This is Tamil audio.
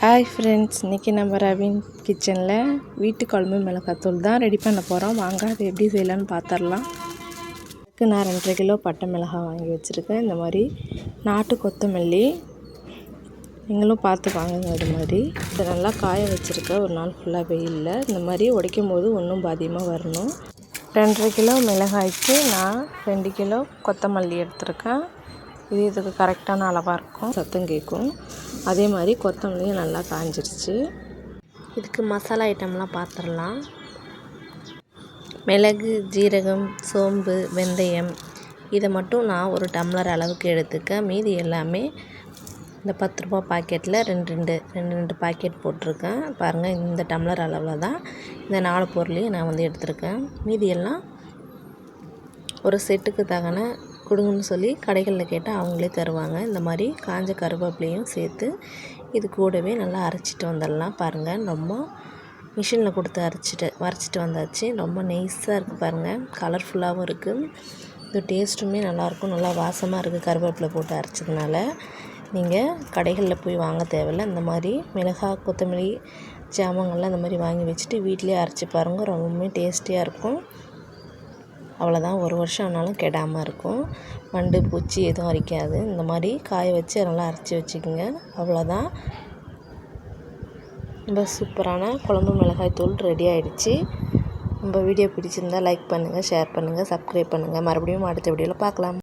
ஹாய் ஃப்ரெண்ட்ஸ் இன்றைக்கி நம்ம ரவீன் கிச்சனில் வீட்டு குழம்பு மிளகாத்தூள் தான் ரெடி பண்ண போகிறோம் வாங்க அது எப்படி செய்யலான்னு பார்த்துடலாம் அதுக்கு நான் ரெண்டரை கிலோ பட்டை மிளகாய் வாங்கி வச்சுருக்கேன். இந்த மாதிரி நாட்டு கொத்தமல்லி. நீங்களும் பார்த்து வாங்குங்க அது மாதிரி. இதை நல்லா காய வச்சுருக்கேன் ஒரு நாள் ஃபுல்லாக வெயிலில். இந்த மாதிரி உடைக்கும் போது ஒன்றும் பாதியமாக வரணும். ரெண்டரை கிலோ மிளகாய்க்கு நான் ரெண்டு கிலோ கொத்தமல்லி எடுத்திருக்கேன். இது இதுக்கு கரெக்டான அளவாக இருக்கும். சத்தம் கேட்கும். அதே மாதிரி கொத்தமல்லியும் நல்லா காஞ்சிருச்சு. இதுக்கு மசாலா ஐட்டம்லாம் பார்த்துடலாம் மிளகு ஜீரகம் சோம்பு வெந்தயம். இதை மட்டும் நான் ஒரு டம்ளர் அளவுக்கு எடுத்துக்க. மீதி எல்லாமே இந்த பத்து ரூபா பாக்கெட்டில் ரெண்டு ரெண்டு ரெண்டு ரெண்டு பாக்கெட் போட்டிருக்கேன். பாருங்கள் இந்த டம்ளர் அளவில் தான் இந்த நாலு பொருளையும் நான் வந்து எடுத்திருக்கேன். மீதி எல்லாம் ஒரு செட்டுக்கு தகன கொடுங்கன்னு சொல்லி கடைகளில் கேட்டால் அவங்களே தருவாங்க. இந்த மாதிரி காஞ்ச கருவேப்பிலையும் சேர்த்து இது கூடவே நல்லா அரைச்சிட்டு வந்துடலாம் பாருங்கள் ரொம்ப மிஷினில் கொடுத்து அரைச்சிட்டு வரைச்சிட்டு வந்தாச்சு. ரொம்ப நைஸாக இருக்குது பாருங்கள் கலர்ஃபுல்லாகவும் இருக்குது இது டேஸ்ட்டுமே நல்லாயிருக்கும். நல்லா வாசமாக இருக்குது கருவேப்பிலை போட்டு அரைச்சதுனால. நீங்கள் கடைகளில் போய் வாங்க தேவையில்ல. இந்த மாதிரி மிளகாய் கொத்தமல்லி ஜாமங்கள்லாம் இந்த மாதிரி வாங்கி வச்சுட்டு வீட்டிலே அரைச்சி பாருங்கள் ரொம்பவுமே டேஸ்டியாக இருக்கும். அவ்வளோதான் ஒரு வருஷம் ஆனாலும் கெடாமல் இருக்கும். வண்டு பூச்சி எதுவும் அரிக்காது. இந்த மாதிரி காய வச்சு நல்லா அரைச்சி வச்சுக்கோங்க. அவ்வளோதான் ரொம்ப சூப்பரான குழம்பு மிளகாய் தூள் ரெடி ஆகிடுச்சி நம்ம வீடியோ பிடிச்சிருந்தால் லைக் பண்ணுங்கள் ஷேர் பண்ணுங்கள் சப்ஸ்கிரைப் பண்ணுங்கள் மறுபடியும் அடுத்த வீடியோவில் பார்க்கலாம்.